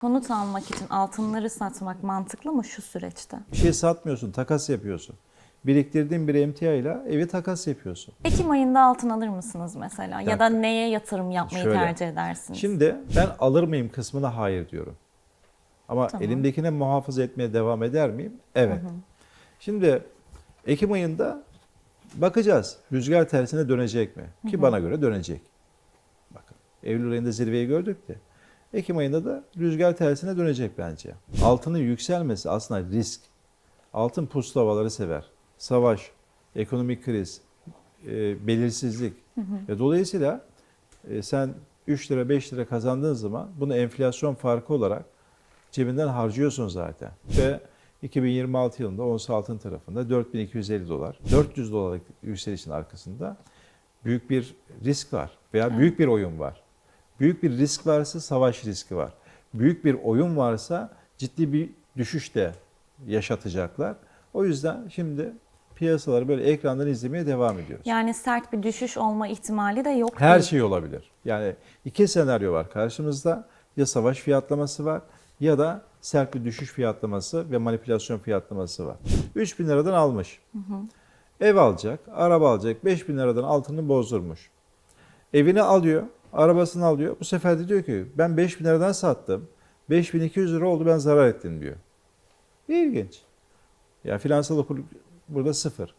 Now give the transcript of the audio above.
Konut almak için altınları satmak mantıklı mı şu süreçte? Bir şey satmıyorsun, takas yapıyorsun. Biriktirdiğin bir emtiayla evi takas yapıyorsun. Ekim ayında altın alır mısınız mesela? Ya da neye yatırım yapmayı Şöyle. tercih edersiniz? Şimdi ben alır mıyım kısmına hayır diyorum. Ama Tamam. elimdekine muhafaza etmeye devam eder miyim? Evet. Şimdi Ekim ayında bakacağız. Rüzgar tersine dönecek mi? Ki bana göre dönecek. Bakın Eylül ayında zirveyi gördük de. Ekim ayında da rüzgar tersine dönecek bence. Altının yükselmesi aslında risk. Altın puslu havaları sever. Savaş, ekonomik kriz, e, belirsizlik. Ve dolayısıyla e, sen 3 lira 5 lira kazandığın zaman bunu enflasyon farkı olarak cebinden harcıyorsun zaten. Ve 2026 yılında ons altın tarafında 4250 dolar, 400 dolarlık yükselişin arkasında büyük bir risk var veya büyük bir oyun var. Büyük bir risk varsa savaş riski var. Büyük bir oyun varsa ciddi bir düşüş de yaşatacaklar. O yüzden şimdi piyasaları böyle ekrandan izlemeye devam ediyoruz. Yani sert bir düşüş olma ihtimali de yok Her değil. şey olabilir. Yani iki senaryo var karşımızda. Ya savaş fiyatlaması var ya da sert bir düşüş fiyatlaması ve manipülasyon fiyatlaması var. 3 bin liradan almış. Ev alacak, araba alacak. 5 bin liradan altını bozdurmuş. Evini alıyor, arabasını alıyor. Bu sefer de diyor ki ben 5 bin liradan sattım. 5200 lira oldu ben zarar ettim diyor. İlginç. Yani finansal okur burada sıfır.